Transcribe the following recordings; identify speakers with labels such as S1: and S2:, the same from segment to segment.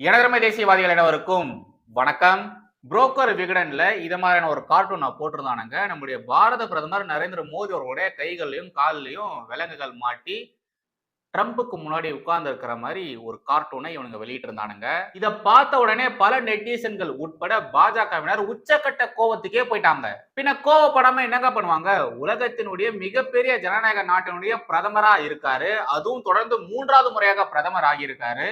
S1: எனதர்மை தேசியவாதிகள் அனைவருக்கும் வணக்கம். புரோக்கர் விகடன்ல இது மாதிரியான ஒரு கார்ட்டூன் நான் போட்டிருந்தானுங்க. நம்முடைய பாரத பிரதமர் நரேந்திர மோடி அவர்களுடைய கைகள்லையும் கால்லையும் விலங்குகள் மாட்டி ட்ரம்ப்புக்கு முன்னாடி உட்கார்ந்து இருக்கிற மாதிரி ஒரு கார்ட்டூனை இவனுங்க வெளியிட்டு இருந்தானுங்க இதை பார்த்த உடனே பல நெட்டிசன்கள் உட்பட பாஜகவினர் உச்சக்கட்ட கோவத்துக்கே போயிட்டாங்க. பின்ன கோவப்படாம என்னங்க பண்ணுவாங்க? உலகத்தினுடைய மிகப்பெரிய ஜனநாயக நாட்டினுடைய பிரதமரா இருக்காரு. அதுவும் தொடர்ந்து மூன்றாவது முறையாக பிரதமர் ஆகியிருக்காரு.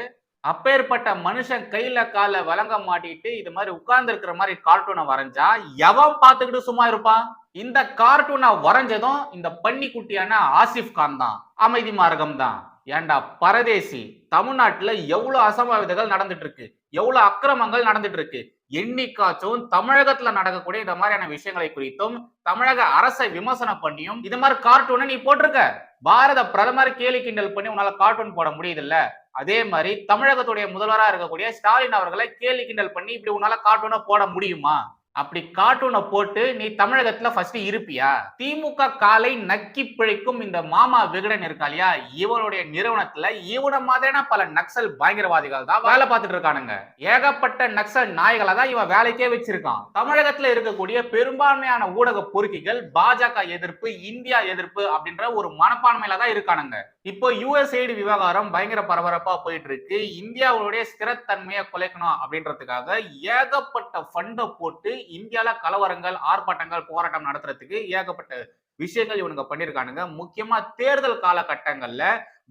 S1: அப்பேற்பட்ட மனுஷன் கையில கால வழங்க மாட்டிட்டு இது மாதிரி உட்கார்ந்து இருக்கிற மாதிரி கார்ட்டூனை வரைஞ்சா எவன் பார்த்துக்கிட்டு சும்மா இருப்பான்? இந்த கார்ட்டூனை வரைஞ்சதும் இந்த பன்னி குட்டியான ஆசிஃப் கான் தான். அமைதி மார்க்கம் தான். ஏன்டா பரதேசி தமிழ்நாட்டுல எவ்வளவு அசம்பாவிதங்கள் நடந்துட்டு இருக்கு எவ்வளவு அக்கிரமங்கள் நடந்துட்டு இருக்கு எண்ணிக்காச்சும் தமிழகத்துல நடக்கக்கூடிய இந்த மாதிரியான விஷயங்களை குறித்தும் தமிழக அரசை விமர்சனம் பண்ணியும் இது மாதிரி கார்ட்டூனை நீ போட்டிருக்க. பாரத பிரதமர் கேலி கிண்டல் பண்ணி உன்னால கார்ட்டூன் போட முடியுதுல்ல அதே மாதிரி தமிழகத்துடைய முதல்வராக இருக்கக்கூடிய ஸ்டாலின் அவர்களை கேலி கிண்டல் பண்ணி இப்படி உன்னால கார்ட்டூனை போட முடியுமா? அப்படி கார்ட்டூனை போட்டு நீ தமிழகத்துல ஃபர்ஸ்ட் இருப்பியா? திமுக காலை நக்கி பிழைக்கும் இந்த மாமா விகடன் இருக்கா இல்லையா? இவனுடைய நிறுவனத்துல இவன மாதிரியான பல நக்சல் பயங்கரவாதிகள் தான் வேலை பார்த்துட்டு இருக்கானுங்க. ஏகப்பட்ட நக்சல் நாய்களை தான் இவன் வேலைக்கே வச்சிருக்கான். தமிழகத்துல இருக்கக்கூடிய பெரும்பான்மையான ஊடக பொறுக்கிகள் பாஜக எதிர்ப்பு இந்தியா எதிர்ப்பு அப்படின்ற ஒரு மனப்பான்மையில தான் இருக்கானுங்க. இப்போ யுஎஸ்ஐடி விவகாரம் பயங்கர பரபரப்பா போயிட்டு இருக்கு. இந்தியாவுடைய ஸ்திரத்தன்மையை குலைக்கணும் அப்படின்றதுக்காக ஏகப்பட்ட ஃபண்டை போட்டு இந்தியால கலவரங்கள் ஆர்ப்பாட்டங்கள் போராட்டம் நடத்துறதுக்கு ஏகப்பட்ட விஷயங்கள் இவனுங்க பண்ணிருக்கானுங்க. முக்கியமா தேர்தல் காலகட்டங்கள்ல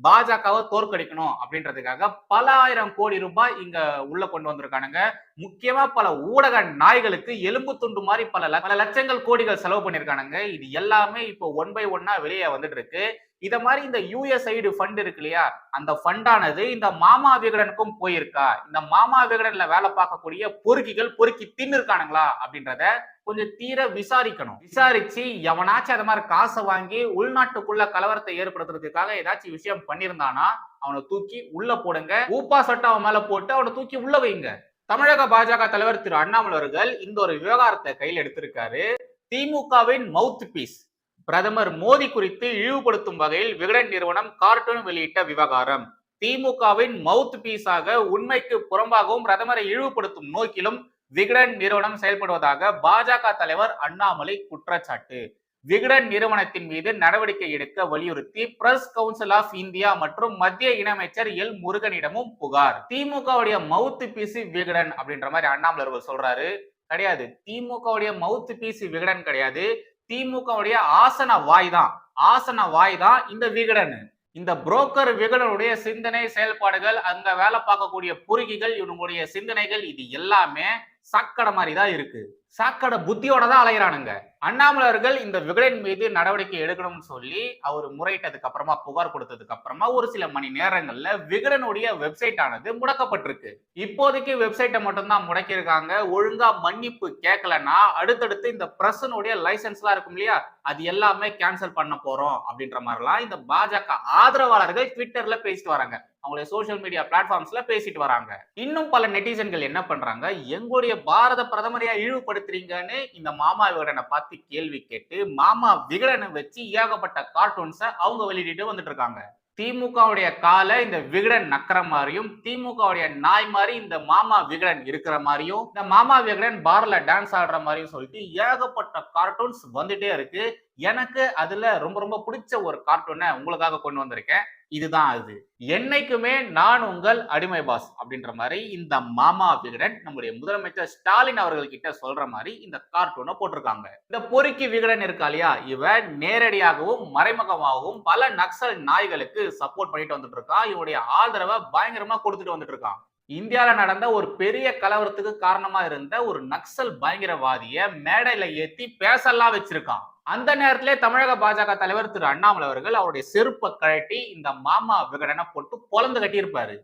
S1: பாஜகவை தோற்கடிக்கணும் அப்படின்றதுக்காக பல ஆயிரம் கோடி ரூபாய் இங்க உள்ள கொண்டு வந்திருக்கானுங்க. முக்கியமா பல ஊடக நாய்களுக்கு எலும்பு துண்டு மாதிரி பல பல லட்சங்கள் கோடிகள் செலவு பண்ணியிருக்கானுங்க இது எல்லாமே இப்போ ஒன் பை ஒன்னா வெளியே வந்துட்டு இருக்கு. இத மாதிரி இந்த யூஎஸ்ஐடு ஃபண்ட் இருக்கு இல்லையா? அந்த ஃபண்டானது இந்த மாமா விகடனுக்கும் போயிருக்கா? இந்த மாமா விகடன்ல வேலை பார்க்கக்கூடிய பொறுக்கிகள் பொறுக்கி தின்னு இருக்கானுங்களா அப்படின்றத கொஞ்சம் தீர விசாரிக்கணும். விசாரிச்சு எவனாச்சும் அது மாதிரி காசை வாங்கி உள்நாட்டுக்குள்ள கலவரத்தை ஏற்படுத்துறதுக்காக ஏதாச்சும் விஷயம் பண்ணியிருந்தானா அவனை தூக்கி உள்ள போடுங்க. ஊப்பா சட்டை அவன் மேல போட்டு அவனை தூக்கி உள்ள வைங்க. தமிழக பாஜக தலைவர் திரு அண்ணாமலை அவர்கள் இந்த ஒரு விவகாரத்தை கையில் எடுத்திருக்காரு. திமுகவின் மவுத் பீஸ் பிரதமர் மோடி குறித்து இழிவுபடுத்தும் வகையில் விகடன் நிறுவனம் கார்ட்டூன் வெளியிட்ட விவகாரம். திமுகவின் மவுத் பீஸாக உண்மைக்கு புறம்பாகவும் பிரதமரை இழிவுபடுத்தும் நோக்கிலும் விகடன் நிறுவனம் செயல்படுவதாக பாஜக தலைவர் அண்ணாமலை குற்றச்சாட்டு. விகடன் நிறுவனத்தின் மீது நடவடிக்கை எடுக்க வலியுறுத்தி பிரஸ் கவுன்சில் ஆஃப் இந்தியா மற்றும் மத்திய இணையமைச்சர் எல் முருகனிடமும் புகார். திமுகவுடைய மவுத் பீஸ் விகடன் அப்படின்ற மாதிரி அண்ணாமலை அவர்கள் சொல்றாரு. கிடையாது. திமுகவுடைய மவுத் பீஸ் விகடன் கிடையாது. திமுகவுடைய ஆசன வாய் தான் ஆசன வாய் தான் இந்த விகடன். இந்த புரோக்கர் விகடனுடைய சிந்தனை செயல்பாடுகள் அங்க வேலை பார்க்கக்கூடிய பொறுக்கிகள் இவனுடைய சிந்தனைகள் இது எல்லாமே சாக்கடை மாதிரி தான் இருக்கு. சாக்கடை புத்தியோட தான் அலையிறானுங்க. அண்ணாமலர்கள் இந்த விகடன் மீது நடவடிக்கை எடுக்கணும்னு சொல்லி அவர் முறையிட்டதுக்கு அப்புறமா புகார் கொடுத்ததுக்கு அப்புறமா ஒரு சில மணி நேரங்கள்ல விகடனுடைய வெப்சைட் ஆனது முடக்கப்பட்டிருக்கு. இப்போதைக்கு வெப்சைட்டை மட்டும்தான் முடக்கியிருக்காங்க. ஒழுங்கா மன்னிப்பு கேட்கலன்னா அடுத்தடுத்து இந்த பிரசனுடைய லைசன்ஸ்லாம் இருக்கும் இல்லையா? அது எல்லாமே கேன்சல் பண்ண போறோம் அப்படின்ற மாதிரிலாம் இந்த பாஜக ஆதரவாளர்கள் ட்விட்டர்ல பேசிட்டு வராங்க. அவங்களுடைய சோஷியல் மீடியா பிளாட்ஃபார்ம்ஸ்ல பேசிட்டு வராங்க. இன்னும் பல நெட்டிசன்கள் என்ன பண்றாங்க? எங்களுடைய பாரத பிரதமரையா இழிவுபடுத்துறீங்கன்னு இந்த மாமா விகடனை பார்த்து கேள்வி கேட்டு மாமா விகடனை வச்சு ஏகப்பட்ட கார்ட்டூன்ஸை அவங்க வெளியிட்டு வந்துட்டு இருக்காங்க. திமுகவுடைய காலை இந்த விகடன் நக்கிற மாதிரியும் திமுகவுடைய நாய் மாதிரி இந்த மாமா விகடன் இருக்கிற மாதிரியும் இந்த மாமா விகடன் பார்ல டான்ஸ் ஆடுற மாதிரியும் சொல்லிட்டு ஏகப்பட்ட கார்ட்டூன்ஸ் வந்துட்டே இருக்கு. எனக்கு அதுல ரொம்ப ரொம்ப பிடிச்ச ஒரு கார்ட்டூனை உங்களுக்காக கொண்டு வந்திருக்கேன். இதுதான் அது. என்னைக்குமே நான் உங்கள் அடிமை பாஸ் அப்படின்ற மாதிரி இந்த மாமா விகடன் நம்முடைய முதலமைச்சர் ஸ்டாலின் அவர்கள் கிட்ட சொல்ற மாதிரி இந்த கார்ட்டூனை போட்டிருக்காங்க. இந்த பொறுக்கி விகடன் இருக்கா இல்லையா? இவன் நேரடியாகவும் மறைமுகமாகவும் பல நக்சல் நாய்களுக்கு சப்போர்ட் பண்ணிட்டு வந்துட்டு இருக்கான் இவனுடைய ஆதரவை பயங்கரமா கொடுத்துட்டு வந்துட்டு இருக்கான். இந்தியாவில் நடந்த ஒரு பெரிய கலவரத்துக்கு காரணமா இருந்த ஒரு நக்சல் பயங்கரவாதிய மேடையில ஏத்தி பேசலாம் வச்சிருக்கான். அந்த நேரத்திலே தமிழக பாஜக தலைவர் திரு அண்ணாமலை அவர்கள் அவருடைய செருப்பை கழட்டி இந்த மாமா விகடனை போட்டு பொலந்து கட்டியிருப்பாரு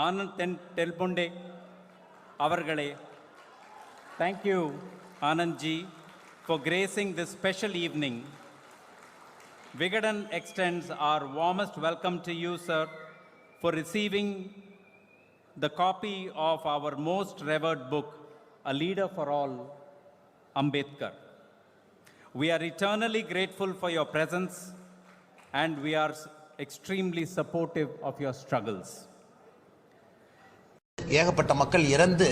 S2: ஆனந்த் தென் டெல்பொண்டே அவர்களே thank you Anandji for gracing the special evening Vikatan extends our warmest welcome to you sir for receiving the copy of our most revered book a leader for all Ambedkar We are eternally grateful for your presence and we are extremely supportive of your struggles.
S3: ஏகப்பட்ட மக்கள் இறந்து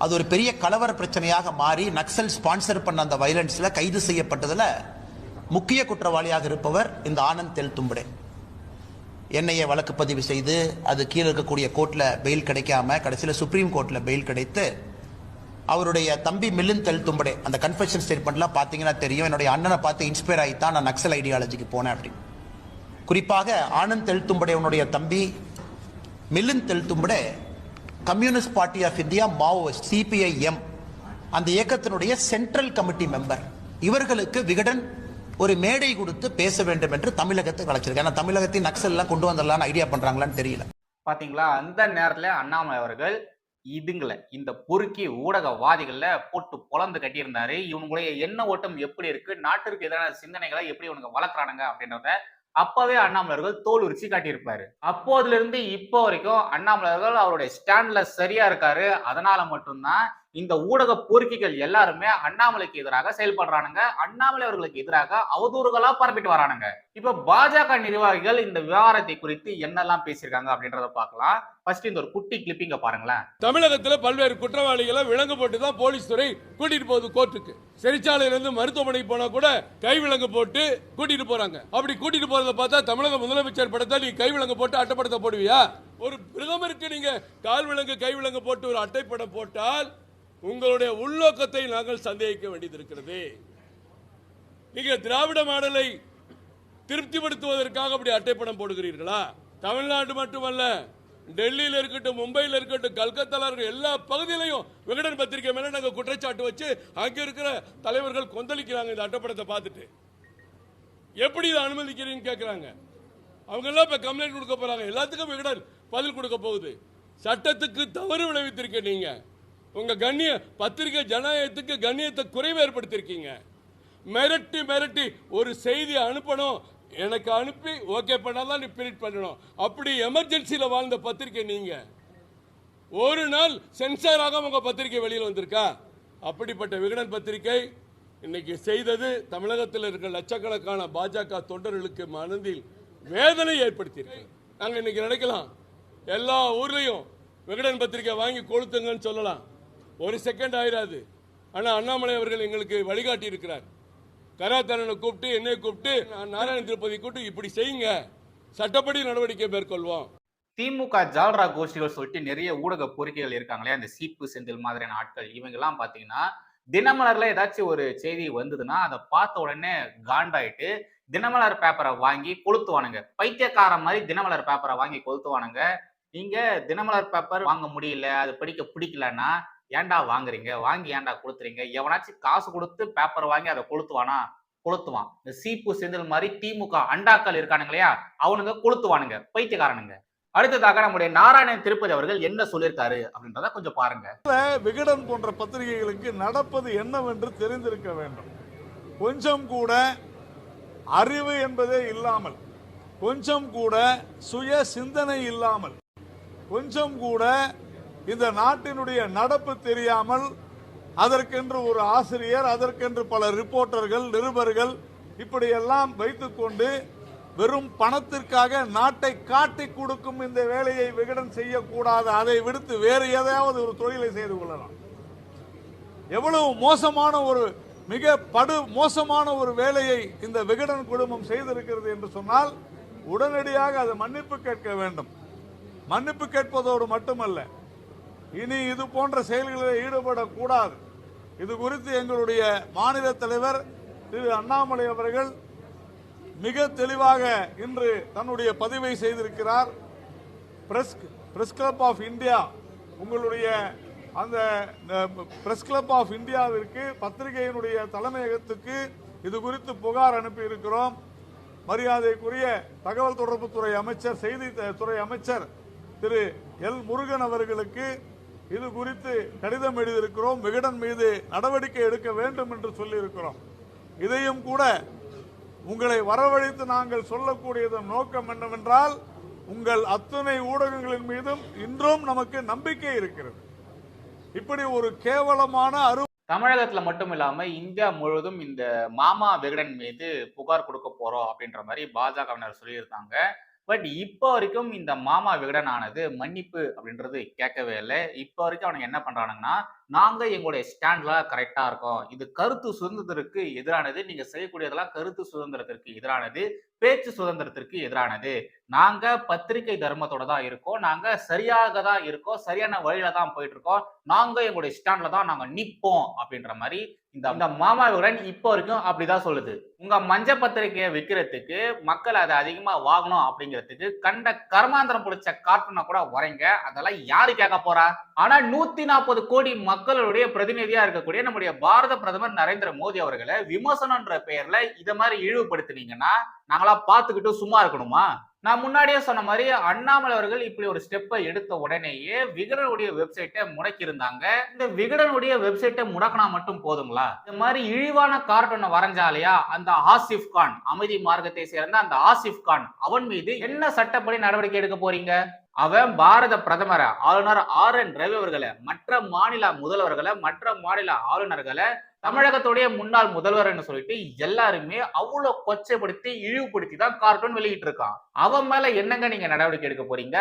S3: அது ஒரு பெரிய கலவர பிரச்சனையாக மாறி Naxal sponsor பண்ண அந்த வயலன்ஸ்ல கைது செய்யப்பட்டதில் முக்கிய குற்றவாளியாக இருப்பவர் இந்த ஆனந்த் தெல் தும்படே என்ஐஏ வழக்கு பதிவு செய்து அது கீழே இருக்கக்கூடிய கோர்ட்டில் பெயில் கிடைக்காம கடைசியில் சுப்ரீம் கோர்ட்டில் பெயில் கிடைத்து அவருடைய தம்பி மில்லின் தெல் தும்படே அந்த கன்ஃபெஷன் ஸ்டேட்மெண்ட்லாம் பார்த்தீங்கன்னா தெரியும். என்னுடைய அண்ணனை பார்த்து இன்ஸ்பயர் ஆகி தான் நான் நக்சல் ஐடியாலஜிக்கு போனேன் அப்படின்னு. குறிப்பாக ஆனந்த் தெல் தும்படே உன்னுடைய தம்பி Milind Teltumbde communist party of India Maoist CPIM அந்த இயக்கத்தினுடைய சென்ட்ரல் கமிட்டி மெம்பர் இவர்களுக்கு விகடன் ஒரு மேடை கொடுத்து பேச வேண்டும் என்று தமிழகத்தை அழைச்சிருக்கேன் ஏன்னா தமிழகத்தின் நக்சல் எல்லாம் கொண்டு வந்துடலாம்னு ஐடியா பண்றாங்களான்னு தெரியல.
S1: பாத்தீங்களா அந்த நேரத்துல அண்ணாமலை அவர்கள் இதுங்களை இந்த பொறுக்கி ஊடகவாதிகள்ல போட்டு பொளந்து கட்டியிருந்தாரு. இவனுடைய எண்ண ஓட்டம் எப்படி இருக்கு? நாட்டிற்கு எதிரான சிந்தனைகளை எப்படி இவனுக்கு வளர்க்குறானுங்க அப்படின்றத அப்பவே அண்ணாமலர்கள் தோல் உரிச்சு காட்டியிருப்பாரு. அப்போதுல இருந்து இப்போ வரைக்கும் அண்ணாமலர்கள் அவருடைய ஸ்டாண்ட்ல சரியா இருக்காரு. அதனால மட்டும்தான் இந்த ஊடக போர்க்கிகள் எல்லாருமே அண்ணாமலைக்கு எதிராக செயல்படுறானுங்க. அண்ணாமலை அவர்களுக்கு எதிராக அவதூறுகளா பரப்பிட்டு வரானுங்க. இப்ப பாஜக நிர்வாகிகள் இந்த விவகாரத்தை குறித்து என்னெல்லாம் பேசியிருக்காங்க அப்படின்றத பார்க்கலாம். ஃபர்ஸ்ட் இந்த ஒரு குட்டி கிளிப்பிங்க பாருங்களேன்.
S4: தமிழகத்துல பல்வேறு குற்றவாளிகளை விலங்கு போட்டு தான் போலீஸ் துறை கூட்டிட்டு போகுது கோர்ட்டுக்கு சிறைச்சாலையில இருந்து மருத்துவமனைக்கு போனா கூட கை விலங்கு போட்டு கூட்டிட்டு போறாங்க. அப்படி கூட்டிட்டு போறத பார்த்தா தமிழக முதலமைச்சர் படத்தை நீ கை விலங்கு போட்டு அட்டைப்படத்தை போடுவியா? ஒரு பிரதமருக்கு நீங்க கால் விலங்கு கை விலங்கு போட்டு ஒரு அட்டைப்படம் போட்டால் உங்களுடைய உள்நோக்கத்தை நாங்கள் சந்தேகிக்க வேண்டியது இருக்கிறது நீங்கள் திராவிட மாடலை திருப்திப்படுத்துவதற்காக அப்படி அட்டைப்படம் போடுகிறீர்களா? தமிழ்நாடு மட்டுமல்ல டெல்லியில் இருக்கட்டும் மும்பையில் இருக்கட்டும் கல்கத்தால இருக்க எல்லா பகுதியிலையும் விகடன் பத்திரிகை மேல நாங்கள் குற்றச்சாட்டு வச்சு அங்கே இருக்கிற தலைவர்கள் கொந்தளிக்கிறாங்க இந்த அட்டைப்படத்தை பார்த்துட்டு. எப்படி இதை அனுமதிக்கிறீங்கன்னு கேட்கிறாங்க அவங்க எல்லாம் இப்ப கம்ப்ளைண்ட் கொடுக்க போறாங்க. எல்லாத்துக்கும் விகடன் பதில் கொடுக்க போகுது. சட்டத்துக்கு தவறு விளைவித்திருக்க நீங்கள் உங்கள் கண்ணிய பத்திரிகை ஜனநாயகத்துக்கு கண்ணியத்தை குறைவு ஏற்படுத்தியிருக்கீங்க மிரட்டி மிரட்டி ஒரு செய்தி அனுப்பணும். எனக்கு அனுப்பி ஓகே பண்ணாதான் நீ பிரிட் பண்ணணும். அப்படி எமர்ஜென்சியில் வாழ்ந்த பத்திரிகை நீங்கள் ஒரு நாள் சென்சாராக உங்கள் பத்திரிகை வெளியில் வந்திருக்கா? அப்படிப்பட்ட விகடன் பத்திரிகை இன்னைக்கு செய்தது தமிழகத்தில் இருக்கிற லட்சக்கணக்கான பாஜக தொண்டர்களுக்கு மனதில் வேதனை ஏற்படுத்தியிருக்கு. நாங்கள் இன்னைக்கு நினைக்கலாம். எல்லா ஊர்லேயும் விகடன் பத்திரிகை வாங்கி கொளுத்துங்கன்னு சொல்லலாம். ஒரு செகண்ட் ஆயிராது. ஆனால் அண்ணாமலை அவர்கள் எங்களுக்கு வழிகாட்டி இருக்கிறார் கராத்தரனை கூப்பிட்டு என்னை கூப்பிட்டு நான் நாராயண திருப்பதி கூப்பிட்டு இப்படி செய்யுங்க. சட்டப்படி நடவடிக்கை மேற்கொள்வோம்.
S1: திமுக ஜால்ரா கோஷ்டிகள் சொல்லிட்டு நிறைய ஊடக பொறுக்கிகள் இருக்காங்களே அந்த சீப்பு செந்தில் மாதிரியான ஆட்கள் இவங்கெல்லாம் பார்த்தீங்கன்னா தினமலர்ல ஏதாச்சும் ஒரு செய்தி வந்ததுன்னா அதை பார்த்த உடனே காண்டாயிட்டு தினமலர் பேப்பரை வாங்கி கொளுத்துவானுங்க. பைத்தியக்காரன் மாதிரி தினமலர் பேப்பரை வாங்கி கொளுத்துவானுங்க. நீங்க தினமலர் பேப்பர் வாங்க முடியல அது படிக்க பிடிக்கலன்னா ஏன்டா வாங்குறீங்க? வாங்கி ஏன்டா கொளுத்துறீங்க? எவனாச்சும் காசு கொடுத்து பேப்பர் வாங்கி அதை கொளுத்துவானா? கொளுத்துவான். இந்த சீப்பு செந்தில் மாதிரி திமுக அண்டாக்கள் இருக்கானுங்க இல்லையா? அவனுங்க கொளுத்துவானுங்க பைத்தியக்காரனுங்க. அடுத்ததாக நம்முடைய நாராயணன் திருப்பதி அவர்கள் என்ன சொல்லியிருக்காரு அப்படின்றத கொஞ்சம் பாருங்க.
S5: விகடன் போன்ற பத்திரிகைகளுக்கு நடப்பது என்னவென்று தெரிந்திருக்க வேண்டும். கொஞ்சம் கூட அறிவு என்பதே இல்லாமல் கொஞ்சம் கூட சுய சிந்தனை இல்லாமல் கொஞ்சம் கூட இந்த நாட்டினுடைய நடப்பு தெரியாமல் அதற்கென்று ஒரு ஆசிரியர் அதற்கென்று பல ரிப்போர்ட்டர்கள் நிருபர்கள் இப்படியெல்லாம் வைத்துக்கொண்டு வெறும் பணத்திற்காக நாட்டை காட்டி கொடுக்கும் இந்த வேலையை விகடன் செய்யக்கூடாது. அதை விடுத்து வேறு எதையாவது ஒரு தொழிலை செய்து கொள்ளலாம். எவ்வளவு மோசமான ஒரு மிக படு மோசமான ஒரு வேலையை இந்த விகடன் குடும்பம் செய்திருக்கிறது என்று சொன்னால் உடனடியாக அது மன்னிப்பு கேட்க வேண்டும். மன்னிப்பு கேட்பதோடு மட்டுமல்ல இனி இது போன்ற செயல்களில் ஈடுபடக்கூடாது. இது குறித்து எங்களுடைய மாநில தலைவர் திரு அண்ணாமலை அவர்கள் மிக தெளிவாக இன்று தன்னுடைய பதிவை செய்திருக்கிறார். Press press club of India உங்களுடைய அந்த பிரஸ் கிளப் ஆஃப் இந்தியாவிற்கு பத்திரிகையினுடைய தலைமையகத்துக்கு இது குறித்து புகார் அனுப்பி இருக்கிறோம் மரியாதைக்குரிய தகவல் தொடர்புத்துறை அமைச்சர் செய்தி துறை அமைச்சர் திரு எல் முருகன் அவர்களுக்கு இது குறித்து கடிதம் எழுதியிருக்கிறோம். விகடன் மீது நடவடிக்கை எடுக்க வேண்டும் என்று சொல்லியிருக்கிறோம். இதையும் கூட உங்களை வரவழைத்து நாங்கள் சொல்லக்கூடியதன் நோக்கம் என்னவென்றால் உங்கள் அத்துணை ஊடகங்களின் மீதும் இன்றும் நமக்கு நம்பிக்கை இருக்கிறது. இப்படி ஒரு கேவலமான அரு
S1: தமிழகத்துல மட்டும் இல்லாம இந்தியா முழுவதும் இந்த மாமா விகடன் மீது புகார் கொடுக்க போறோம் அப்படின்ற மாதிரி பாஜகவினர் சொல்லியிருந்தாங்க பட் இப்போ வரைக்கும் இந்த மாமா விகடன் ஆனது மன்னிப்பு அப்படின்றது கேட்கவே இல்லை. இப்போ வரைக்கும் அவனுங்க என்ன பண்றானுங்கன்னா நாங்க எங்களுடைய ஸ்டாண்ட்ல கரெக்டா இருக்கோம். இது கருத்து சுதந்திரத்திற்கு எதிரானது. நீங்க செய்யக்கூடியதெல்லாம் கருத்து சுதந்திரத்திற்கு எதிரானது. பேச்சு சுதந்திரத்திற்கு எதிரானது. நாங்க பத்திரிகை தர்மத்தோட தான் இருக்கோம். நாங்க சரியாக தான் இருக்கோம். சரியான வழியில தான் போயிட்டு இருக்கோம். நாங்க எங்களுடைய ஸ்டாண்ட்ல தான் நாங்க நிப்போம் அப்படின்ற மாதிரி இந்த இந்த மாமாவுடன் இப்போ வரைக்கும் அப்படிதான் சொல்லுது. உங்க மஞ்ச பத்திரிகையை விற்கிறதுக்கு மக்கள் அதை அதிகமா வாங்கணும் அப்படிங்கிறதுக்கு கண்ட கர்மாந்திரம் பிடிச்ச கார்ட்டூனை கூட வரைங்க. அதெல்லாம் யாரு கேட்க போறா? ஆனா நூத்தி நாற்பது கோடி மக்களுடைய பிரதிநிதியா இருக்கக்கூடிய நம்முடைய பாரத பிரதமர் நரேந்திர மோடி அவர்களை விமர்சனம்ன்ற பெயர்ல இத மாதிரி இழிவுபடுத்துனீங்கன்னா நாங்களா பார்த்துக்கிட்டு சும்மா இருக்கணுமா? நான் முன்னாடியே சொன்ன மாதிரி அண்ணாமலை அவர்கள் இப்படி ஒரு ஸ்டெப்பை எடுத்த உடனேயே விகடனுடைய வெப்சைட்டை முடக்கியிருந்தாங்க. இந்த விகடனுடைய வெப்சைட்டை முடக்கினா மட்டும் போதுங்களா? இந்த மாதிரி இழிவான கார்ட்டூனை வரைஞ்சாலையா? அந்த ஆசிப் கான் அமைதி மார்க்கத்தை சேர்ந்த அந்த ஆசிப் கான் அவன் மீது என்ன சட்டப்படி நடவடிக்கை எடுக்க போறீங்க? அவன் பாரத பிரதமரை? ஆளுநர் ஆர் என் ரவி அவர்களை மற்ற மாநில முதல்வர்களை மற்ற மாநில ஆளுநர்களை தமிழகத்துடைய முன்னாள் முதல்வர் என்று சொல்லிட்டு எல்லாருமே அவ்வளவு கொச்சைப்படுத்தி இழிவுபடுத்தி தான் கார்ட்டூன் வெளியிட்டு இருக்கான் அவன் மேல என்னங்க நீங்க நடவடிக்கை எடுக்க போறீங்க?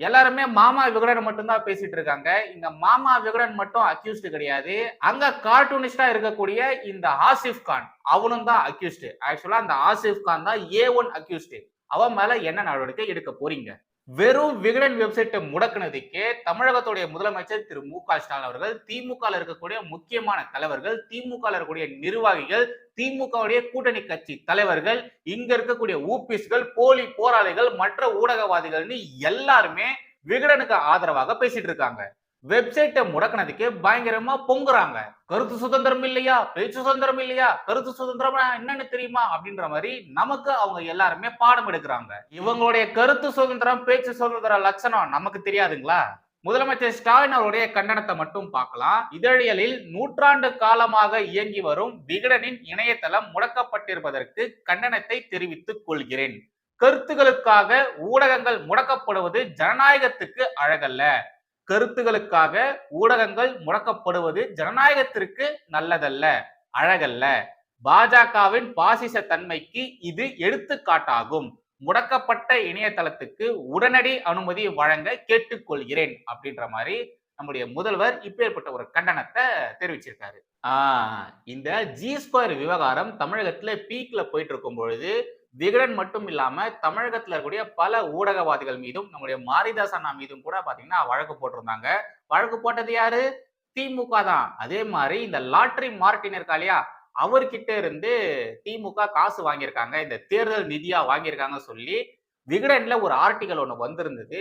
S1: எல்லாருமே மாமா விகடன் மட்டும்தான் பேசிட்டு இருக்காங்க. இங்க மாமா விகடன் மட்டும் அக்யூஸ்டு கிடையாது. அங்க கார்ட்டூனிஸ்டா இருக்கக்கூடிய இந்த ஆசிப் கான் அவனும் தான் அக்யூஸ்டு ஆக்சுவலா அந்த ஆசிப் கான் தான் ஏ ஒன் அக்யூஸ்டு அவன் மேல என்ன நடவடிக்கை எடுக்க போறீங்க? வெறும் விகடன் வெப்சைட்டை முடக்குனதுக்கே தமிழகத்துடைய முதலமைச்சர் திரு மு க ஸ்டாலின் அவர்கள் திமுக இருக்கக்கூடிய முக்கியமான தலைவர்கள் திமுக இருக்கக்கூடிய நிர்வாகிகள் திமுகவுடைய கூட்டணி கட்சி தலைவர்கள் இங்க இருக்கக்கூடிய ஊபிஸ்கள் போலி போராளிகள் மற்ற ஊடகவாதிகள்னு எல்லாருமே விகடனுக்கு ஆதரவாக பேசிட்டு இருக்காங்க. வெப்சைட்டை முடக்கினதுக்கே பயங்கரமா பொங்குறாங்க. கருத்து சுதந்திரம் இல்லையா? பேச்சு சுதந்திரம் இல்லையா? கருத்து சுதந்திரம் என்னன்னு தெரியுமா? அப்படின்ற மாதிரி நமக்கு அவங்க எல்லாருமே பாடம் எடுக்கிறாங்க. இவங்களுடைய கருத்து சுதந்திரம் பேச்சு சுதந்திர லட்சணம் நமக்கு தெரியாதுங்களா? முதலமைச்சர் ஸ்டாலின் அவருடைய கண்டனத்தை மட்டும் பார்க்கலாம். இதழியலில் நூற்றாண்டு காலமாக இயங்கி வரும் விகடனின் இணையதளம் முடக்கப்பட்டிருப்பதற்கு கண்டனத்தை தெரிவித்துக் கொள்கிறேன். கருத்துகளுக்காக ஊடகங்கள் முடக்கப்படுவது ஜனநாயகத்துக்கு அழகல்ல. கருத்துகளுக்காக ஊடகங்கள் முடக்கப்படுவது ஜனநாயகத்திற்கு நல்லதல்ல அழகல்ல. பாஜகவின் பாசிச தன்மைக்கு இது எடுத்துக்காட்டாகும். முடக்கப்பட்ட இணையதளத்துக்கு உடனடி அனுமதி வழங்க கேட்டுக்கொள்கிறேன் அப்படின்ற மாதிரி நம்முடைய முதல்வர் இப்பேற்பட்ட ஒரு கண்டனத்தை தெரிவிச்சிருக்காரு. ஆஹ் இந்த ஜி ஸ்கொயர் விவகாரம் தமிழகத்துல பீக்ல போயிட்டு இருக்கும் பொழுது விகடன் மட்டும் இல்லாம தமிழகத்துல இருக்கக்கூடிய பல ஊடகவாதிகள் மீதும் நம்முடைய மாரிதாஸ் அண்ணா மீதும் கூட பாத்தீங்கன்னா வழக்கு போட்டிருந்தாங்க. வழக்கு போட்டது யாரு? திமுக தான். அதே மாதிரி இந்த லாட்ரி மார்டின் இருக்கா இல்லையா? அவர்கிட்ட இருந்து திமுக காசு வாங்கியிருக்காங்க. இந்த தேர்தல் நிதியா வாங்கியிருக்காங்க சொல்லி விகடன்ல ஒரு ஆர்டிகல் ஒண்ணு வந்திருந்தது.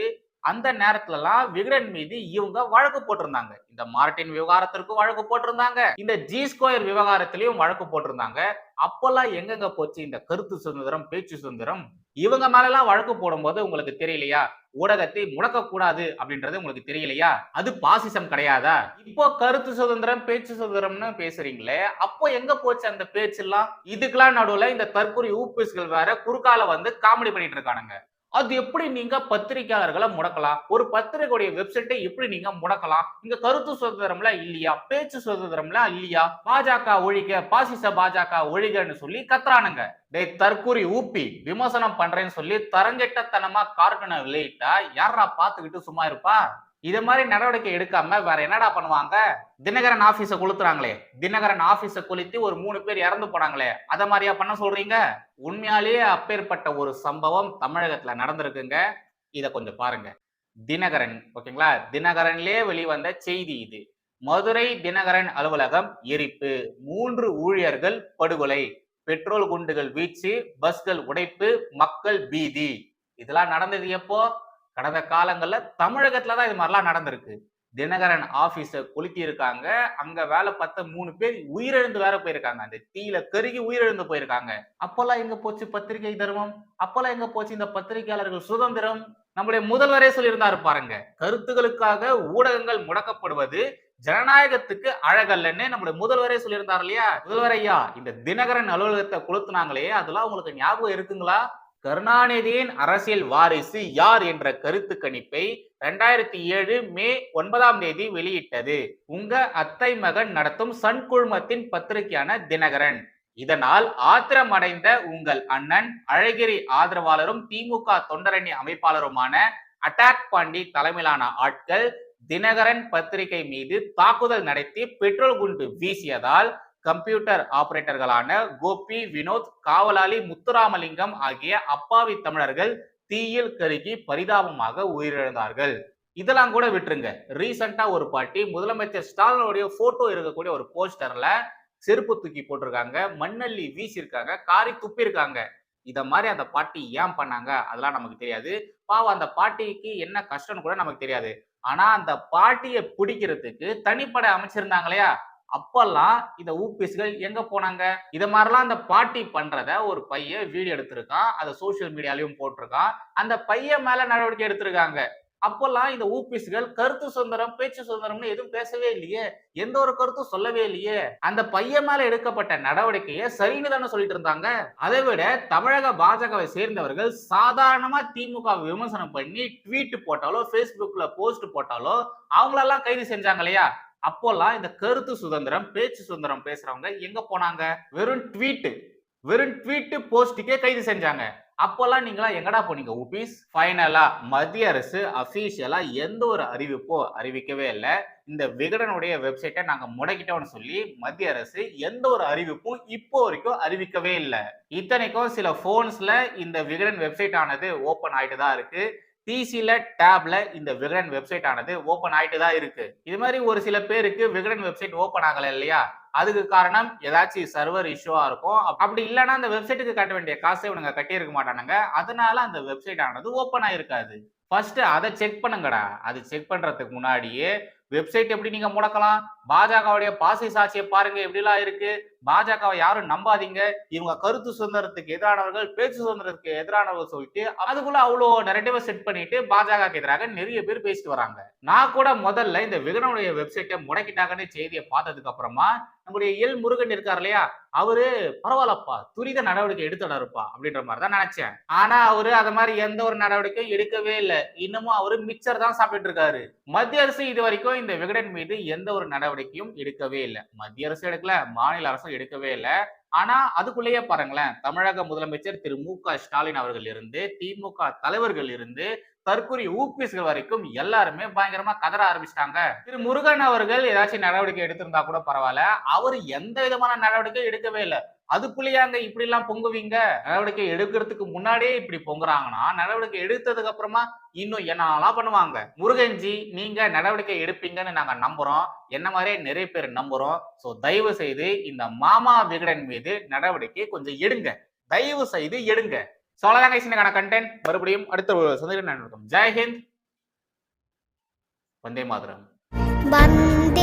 S1: அந்த நேரத்துலலாம் விகடன் மீது இவங்க வழக்கு போட்டிருந்தாங்க. இந்த மார்டின் விவகாரத்திற்கும் வழக்கு போட்டிருந்தாங்க. இந்த ஜி ஸ்கொயர் விவகாரத்திலையும் வழக்கு போட்டிருந்தாங்க. அப்பெல்லாம் எங்கெங்க போச்சு? இந்த கருத்து சுதந்திரம் பேச்சு சுதந்திரம் இவங்க மேலெல்லாம் வழக்கு போடும்போது உங்களுக்கு தெரியலையா? ஊடகத்தை முடக்கக்கூடாது அப்படின்றது உங்களுக்கு தெரியலையா? அது பாசிசம் கிடையாதா? இப்போ கருத்து சுதந்திரம் பேச்சு சுதந்திரம்னு பேசுறீங்களே அப்போ எங்க போச்சு அந்த பேச்செல்லாம்? இதுக்கெல்லாம் நடுவுல இந்த தற்கொலை ஊபிஸ்கள் வேற குறுக்கால வந்து காமெடி பண்ணிட்டு இருக்கானுங்க. அது எப்படி நீங்க பத்திரிகையாளர்களை முடக்கலாம்? ஒரு பத்திரிகையுடைய வெப்சைட்டை எப்படி நீங்க முடக்கலாம்? இங்க கருத்து சுதந்திரம்லாம் இல்லையா? பேச்சு சுதந்திரம்லாம் இல்லையா? பாஜக ஒழிக்க பாசிச பாஜக ஒழிகன்னு சொல்லி கத்துறானுங்க. டேய் தற்கூரி ஊப்பி விமர்சனம் பண்றேன்னு சொல்லி தரங்கெட்டத்தனமா கார்ட்டூனை வெளியிட்டா யாரா பாத்துக்கிட்டு சும்மா இருப்பா? இது மாதிரி நடவடிக்கை எடுக்காம வேற என்னடா பண்ணுவாங்க? தினகரன் ஆபீஸ கொளுத்துறாங்களே. தினகரன் ஆபீஸ கொளுத்தி ஒரு மூணு பேர் இறந்து போனாங்களே. அத மாதிரியா பண்ண சொல்றீங்க? உண்மையாலேயே அப்பேற்பட்ட ஒரு சம்பவம் தமிழகத்துல நடந்திருக்குங்க. இத கொஞ்சம் பாருங்க. தினகரன் ஓகேங்களா? தினகரன்லயே வெளிவந்த செய்தி இது. மதுரை தினகரன் அலுவலகம் எரிப்பு. மூன்று ஊழியர்கள் படுகொலை. பெட்ரோல் குண்டுகள் வீச்சு பஸ்கள் உடைப்பு மக்கள் பீதி. இதெல்லாம் நடந்தது எப்போ? கடந்த காலங்களில் தமிழகத்துல தான் இது மாதிரிலாம் நடந்திருக்கு. தினகரன் ஆஃபீஸை கொளுத்தி இருக்காங்க அங்க வேலை பார்த்த மூணு பேர் உயிரிழந்து வேற போயிருக்காங்க. அந்த தீயில கருகி உயிரிழந்து போயிருக்காங்க. அப்பெல்லாம் எங்க போச்சு பத்திரிகை தர்மம்? அப்பெல்லாம் எங்க போச்சு இந்த பத்திரிகையாளர்கள் சுதந்திரம்? நம்முடைய முதல்வரே சொல்லியிருந்தாரு பாருங்க. கருத்துகளுக்காக ஊடகங்கள் முடக்கப்படுவது ஜனநாயகத்துக்கு அழகல்லன்னு நம்முடைய முதல்வரே சொல்லியிருந்தார் இல்லையா? முதல்வர் ஐயா இந்த தினகரன் அலுவலகத்தை கொளுத்துனாங்களே அதெல்லாம் உங்களுக்கு ஞாபகம் இருக்குங்களா? கருணாநிதியின் அரசியல் வாரிசு யார் என்ற கருத்து கணிப்பை ரெண்டாயிரத்தி ஏழு மே ஒன்பதாம் தேதி வெளியிட்டது. உங்க அத்தை மகன் நடத்தும் சன் குழுமத்தின் பத்திரிகையான தினகரன். இதனால் ஆத்திரமடைந்த உங்கள் அண்ணன் அழகிரி ஆதரவாளரும் திமுக தொண்டரணி அமைப்பாளருமான அட்டாக் பாண்டி தலைமையிலான ஆட்கள் தினகரன் பத்திரிகை மீது தாக்குதல் நடத்தி பெட்ரோல் குண்டு வீசியதால் கம்ப்யூட்டர் ஆபரேட்டர்களான கோபி வினோத் காவலாளி முத்துராமலிங்கம் ஆகிய அப்பாவி தமிழர்கள் தீயில் கருகி பரிதாபமாக உயிரிழந்தார்கள். இதெல்லாம் கூட விட்டுருங்க. ரீசெண்டா ஒரு பாட்டி முதலமைச்சர் ஸ்டாலினுடைய போட்டோ இருக்கக்கூடிய ஒரு போஸ்டர்ல செருப்பு தூக்கி போட்டிருக்காங்க மண்ணள்ளி வீசியிருக்காங்க காரி துப்பியிருக்காங்க. இத மாதிரி அந்த பாட்டி ஏன் பண்ணாங்க? அதெல்லாம் நமக்கு தெரியாது. பாவம் அந்த பாட்டிக்கு என்ன கஷ்டம்னு கூட நமக்கு தெரியாது. ஆனா அந்த பாட்டியை பிடிக்கிறதுக்கு தனிப்படை அமைச்சிருந்தாங்க இல்லையா? அப்பெல்லாம் இந்த ஊபிஸ்கள் எங்க போனாங்க? இதை மாதிரிலாம் அந்த பாட்டி பண்றத ஒரு பையன் வீடியோ எடுத்திருக்கான். அதை சோசியல் மீடியாலையும் போட்டிருக்கான். அந்த பையன் மேல நடவடிக்கை எடுத்திருக்காங்க. அப்பெல்லாம் இந்த ஊபிஸ்கள் கருத்து சுதந்திரம் பேச்சு சுதந்திரம்னு எதுவும் பேசவே இல்லையே. எந்த ஒரு கருத்தும் சொல்லவே இல்லையே. அந்த பையன் மேல எடுக்கப்பட்ட நடவடிக்கையை சரின்னு தானே சொல்லிட்டு இருந்தாங்க. அதை விட தமிழக பாஜகவை சேர்ந்தவர்கள் சாதாரணமா திமுக விமர்சனம் பண்ணி ட்வீட் போட்டாலோ ஃபேஸ்புக்ல போஸ்ட் போட்டாலோ அவங்களெல்லாம் கைது செஞ்சாங்க இல்லையா? அப்போல்லாம் இந்த கருத்து சுதந்திரம் பேச்சு சுதந்திரம் பேசுறவங்க எங்க போனாங்க? வெறும் ட்வீட்டு வெறும் ட்வீட்டு போஸ்ட்டுக்கே கைது செஞ்சாங்க. அப்போல்லாம் நீங்களாம் எங்கடா போனீங்க? ஊபிஸ் ஃபைனலா மத்திய அரசு அபிஷியலா எந்த ஒரு அறிவிப்போ அறிவிக்கவே இல்லை. இந்த விகடனுடைய வெப்சைட்டை நாங்க முடக்கிட்டோம்னு சொல்லி மத்திய அரசு எந்த ஒரு அறிவிப்பும் இப்போ வரைக்கும் அறிவிக்கவே இல்லை. இத்தனைக்கும் சில போன்ஸ்ல இந்த விகடன் வெப்சைட் ஆனது ஓபன் ஆயிட்டு தான் இருக்கு. பிசில டேப்ல இந்த விகடன் வெப்சைட் ஆனது ஓபன் ஆயிட்டு தான் இருக்கு. இது மாதிரி ஒரு சில பேருக்கு விகடன் வெப்சைட் ஓபன் ஆகல இல்லையா? அதுக்கு காரணம் ஏதாச்சும் சர்வர் இஷ்யூவா இருக்கும். அப்படி இல்லைன்னா அந்த வெப்சைட்டுக்கு கட்ட வேண்டிய காசை இவனுங்க கட்டியிருக்க மாட்டானுங்க. அதனால அந்த வெப்சைட் ஆனது ஓப்பன் ஆயிருக்காது. ஃபர்ஸ்ட் அதை செக் பண்ணுங்கடா. அது செக் பண்றதுக்கு முன்னாடியே வெப்சைட் எப்படி நீங்க முடக்கலாம்? பாஜகவுடைய பாசை சாட்சியை பாருங்க எப்படிலாம் இருக்கு? பாஜகவை யாரும் நம்பாதீங்க. இவங்க கருத்து சுதந்திரத்துக்கு எதிரானவர்கள் பேச்சு சுதந்திரத்துக்கு எதிரானவர்கள் சொல்லிட்டு அதுக்குள்ள அவ்வளோ நெரட்டிவ செட் பண்ணிட்டு பாஜகவுக்கு எதிராக நிறைய பேர் பேசிட்டு வராங்க. நான் கூட முதல்ல இந்த விகடனுடைய வெப்சைட்டை முடக்கிட்டாங்கன்னு செய்தியை பார்த்ததுக்கு அப்புறமா நம்முடைய எல் முருகன் இருக்கார் இல்லையா? அவரு பரவாயில்லப்பா துரித நடவடிக்கை எடுத்துடாருப்பா அப்படின்ற மாதிரி தான் நினைச்சேன். ஆனா அவரு அது மாதிரி எந்த ஒரு நடவடிக்கையும் எடுக்கவே இல்லை. இன்னமும் அவரு மிக்சர் தான் சாப்பிட்டு இருக்காரு. மத்திய அரசு இது வரைக்கும் இந்த விகடன் மீது எந்த ஒரு நடவடிக்கையும் எடுக்கவே இல்லை. மத்திய அரசு எடுக்கல மாநில அரசும் எடுக்கவே இல்லை. ஆனா அதுக்குள்ளேயே பாருங்களேன் தமிழக முதலமைச்சர் திரு. மு. க. ஸ்டாலின் அவர்கள் இருந்து திமுக தலைவர்கள் இருந்து தற்கொலை ஊபிஸ்கள் வரைக்கும் எல்லாருமே பயங்கரமா கதற ஆரம்பிச்சிட்டாங்க. திரு. முருகன் அவர்கள் ஏதாச்சும் நடவடிக்கை எடுத்திருந்தா கூட பரவாயில்ல. அவர் எந்த விதமான நடவடிக்கையும் எடுக்கவே இல்லை. அதுக்குள்ளேயே அங்க இப்படி எல்லாம் பொங்குவீங்க? நடவடிக்கை எடுக்கிறதுக்கு முன்னாடியே இப்படி பொங்குறாங்கன்னா நடவடிக்கை எடுத்ததுக்கு அப்புறமா இன்னும் என்னெல்லாம் பண்ணுவாங்க? முருகன்ஜி நீங்க நடவடிக்கை எடுப்பீங்கன்னு நாங்க நம்புறோம். என்ன மாதிரியே நிறைய பேர் நம்புறோம். சோ தயவு செய்து இந்த மாமா விகடன் மீது நடவடிக்கை கொஞ்சம் எடுங்க. தயவு செய்து எடுங்க ஸோ அவ்வளோதாங்க கண்டென்ட் மறுபடியும் அடுத்த ஒரு சந்திரன் நடக்கும் ஜெய்ஹிந்த் வந்தே மாதரம்.
S6: வந்தே